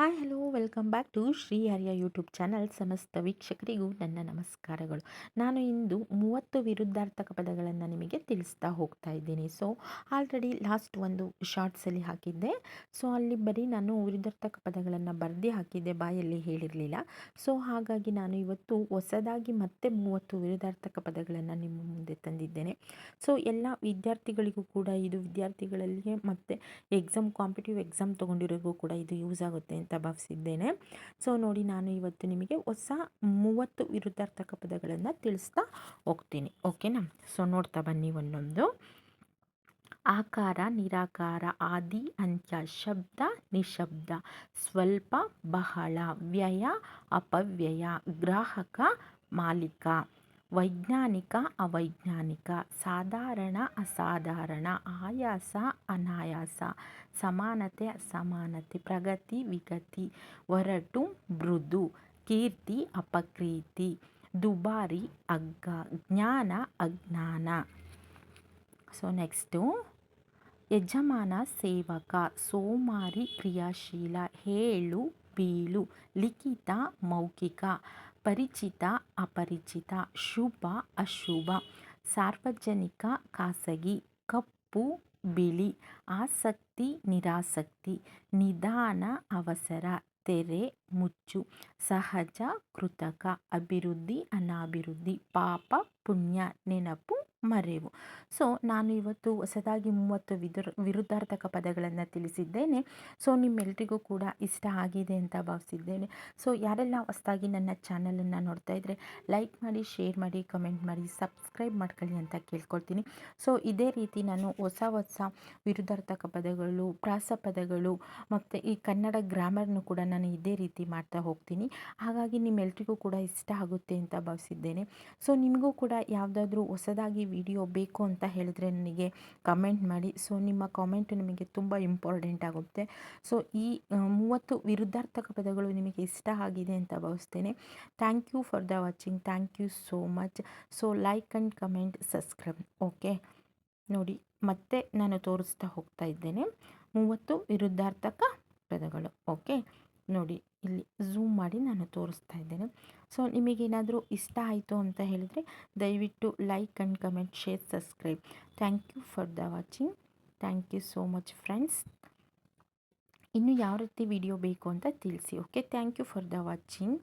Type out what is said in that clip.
Hi, hello, welcome back to Shri ಹರಿಯ YouTube channel. ಸಮಸ್ತ ವೀಕ್ಷಕರಿಗೂ ನನ್ನ ನಮಸ್ಕಾರಗಳು. ನಾನು ಇಂದು ಮೂವತ್ತು ವಿರುದ್ಧಾರ್ಥಕ ಪದಗಳನ್ನು ನಿಮಗೆ ತಿಳಿಸ್ತಾ ಹೋಗ್ತಾ ಇದ್ದೀನಿ. ಸೊ ಆಲ್ರೆಡಿ ಲಾಸ್ಟ್ ಒಂದು ಶಾರ್ಟ್ಸಲ್ಲಿ ಹಾಕಿದ್ದೆ. ಸೊ ಅಲ್ಲಿ ಬರೀ ನಾನು ವಿರುದ್ಧಾರ್ಥಕ ಪದಗಳನ್ನು ಬರೆದೇ ಹಾಕಿದ್ದೆ, ಬಾಯಲ್ಲಿ ಹೇಳಿರಲಿಲ್ಲ. ಸೊ ಹಾಗಾಗಿ ನಾನು ಇವತ್ತು ಹೊಸದಾಗಿ ಮತ್ತೆ ಮೂವತ್ತು ವಿರುದ್ಧಾರ್ಥಕ ಪದಗಳನ್ನು ನಿಮ್ಮ ಮುಂದೆ ತಂದಿದ್ದೇನೆ. ಸೊ ಎಲ್ಲ ವಿದ್ಯಾರ್ಥಿಗಳಿಗೂ ಕೂಡ, ಇದು ವಿದ್ಯಾರ್ಥಿಗಳಲ್ಲಿ ಮತ್ತು ಎಕ್ಸಾಮ್ ಕಾಂಪಿಟೇಟಿವ್ ಎಕ್ಸಾಮ್ ತೊಗೊಂಡಿರೋರಿಗೂ ಕೂಡ ಇದು ಯೂಸ್ ಆಗುತ್ತೆ ಅಂತ ಭಾವಿಸಿದ್ದೇನೆ. ಸೊ ನೋಡಿ ನಾನು ಇವತ್ತು ನಿಮಗೆ ಹೊಸ ಮೂವತ್ತು ವಿರುದ್ಧಾರ್ಥಕ ಪದಗಳನ್ನು ತಿಳಿಸ್ತಾ ಹೋಗ್ತೀನಿ. ಓಕೆನಾ ಸೊ ನೋಡ್ತಾ ಬನ್ನಿ ಒಂದೊಂದು. ಆಕಾರ, ನಿರಾಕಾರ, ಆದಿ ಅಂತ್ಯ ಶಬ್ದ, ನಿಶಬ್ದ, ಸ್ವಲ್ಪ, ಬಹಳ, ವ್ಯಯ, ಅಪವ್ಯಯ, ಗ್ರಾಹಕ, ಮಾಲೀಕ. ವೈಜ್ಞಾನಿಕ, ಅವೈಜ್ಞಾನಿಕ, ಸಾಧಾರಣ, ಅಸಾಧಾರಣ, ಆಯಾಸ, ಅನಾಯಾಸ, ಸಮಾನತೆ, ಅಸಮಾನತೆ, ಪ್ರಗತಿ, ವಿಗತಿ, ಒರಟು, ಮೃದು, ಕೀರ್ತಿ, ಅಪಕೀರ್ತಿ, ದುಬಾರಿ, ಅಗ್ಗ, ಜ್ಞಾನ, ಅಜ್ಞಾನ. ಸೊ ನೆಕ್ಸ್ಟು ಯಜಮಾನ, ಸೇವಕ, ಸೋಮಾರಿ, ಕ್ರಿಯಾಶೀಲ, ಹೇಳು, ಬೀಳು, ಲಿಖಿತ, ಮೌಖಿಕ. ಪರಿಚಿತ, ಅಪರಿಚಿತ, ಶುಭ, ಅಶುಭ, ಸಾರ್ವಜನಿಕ, ಖಾಸಗಿ, ಕಪ್ಪು, ಬಿಳಿ, ಆಸಕ್ತಿ, ನಿರಾಸಕ್ತಿ, ನಿಧಾನ, ಅವಸರ, ತೆರೆ, ಮುಚ್ಚು, ಸಹಜ, ಕೃತಕ, ಅಭಿವೃದ್ಧಿ, ಅನಾಭಿವೃದ್ಧಿ, ಪಾಪ, ಪುಣ್ಯ, ನೆನಪು ಮರೆವು. ಸೊ ನಾನು ಇವತ್ತು ಹೊಸದಾಗಿ ಮೂವತ್ತು ವಿದುರ್, ವಿರುದ್ಧಾರ್ಥಕ ಪದಗಳನ್ನು ತಿಳಿಸಿದ್ದೇನೆ. ಸೊ ನಿಮ್ಮೆಲ್ರಿಗೂ ಕೂಡ ಇಷ್ಟ ಆಗಿದೆ ಅಂತ ಭಾವಿಸಿದ್ದೇನೆ. ಸೊ ಯಾರೆಲ್ಲ ಹೊಸದಾಗಿ ನನ್ನ ಚಾನಲನ್ನು ನೋಡ್ತಾ ಇದ್ದರೆ ಲೈಕ್ ಮಾಡಿ, ಶೇರ್ ಮಾಡಿ, ಕಮೆಂಟ್ ಮಾಡಿ, ಸಬ್ಸ್ಕ್ರೈಬ್ ಮಾಡ್ಕೊಳ್ಳಿ ಅಂತ ಕೇಳ್ಕೊಳ್ತೀನಿ. ಸೊ ಇದೇ ರೀತಿ ನಾನು ಹೊಸ ಹೊಸ ವಿರುದ್ಧಾರ್ಥಕ ಪದಗಳು, ಪ್ರಾಸ ಪದಗಳು ಮತ್ತು ಈ ಕನ್ನಡ ಗ್ರಾಮರ್ನು ಕೂಡ ನಾನು ಇದೇ ರೀತಿ ಮಾಡ್ತಾ ಹೋಗ್ತೀನಿ. ಹಾಗಾಗಿ ನಿಮ್ಮೆಲ್ರಿಗೂ ಕೂಡ ಇಷ್ಟ ಆಗುತ್ತೆ ಅಂತ ಭಾವಿಸಿದ್ದೇನೆ. ಸೊ ನಿಮಗೂ ಕೂಡ ಯಾವುದಾದ್ರೂ ಹೊಸದಾಗಿ ವಿಡಿಯೋ ಬೇಕು ಅಂತ ಹೇಳಿದ್ರೆ ನನಗೆ ಕಮೆಂಟ್ ಮಾಡಿ. ಸೊ ನಿಮ್ಮ ಕಾಮೆಂಟ್ ನಿಮಗೆ ತುಂಬ ಇಂಪಾರ್ಟೆಂಟ್ ಆಗುತ್ತೆ. ಸೊ ಈ ಮೂವತ್ತು ವಿರುದ್ಧಾರ್ಥಕ ಪದಗಳು ನಿಮಗೆ ಇಷ್ಟ ಆಗಿದೆ ಅಂತ ಭಾವಿಸ್ತೇನೆ. Thank you for the watching thank you so much so like and comment subscribe okay ನೋಡಿ, ಮತ್ತೆ ನಾನು ತೋರಿಸ್ತಾ ಹೋಗ್ತಾ ಇದ್ದೇನೆ. ಮೂವತ್ತು ವಿರುದ್ಧಾರ್ಥಕ ಪದಗಳು. ಓಕೆ ನೋಡಿ, ಇಲ್ಲಿ ಝೂಮ್ ಮಾಡಿ ನಾನು ತೋರಿಸ್ತಾ ಇದ್ದೇನೆ. ಸೊ ನಿಮಗೇನಾದರೂ ಇಷ್ಟ ಆಯಿತು ಅಂತ ಹೇಳಿದರೆ ದಯವಿಟ್ಟು like and comment share subscribe thank you for the watching thank you so much friends ಇನ್ನು ಯಾವ ರೀತಿ ವಿಡಿಯೋ ಬೇಕು ಅಂತ ತಿಳಿಸಿ okay thank you for the watching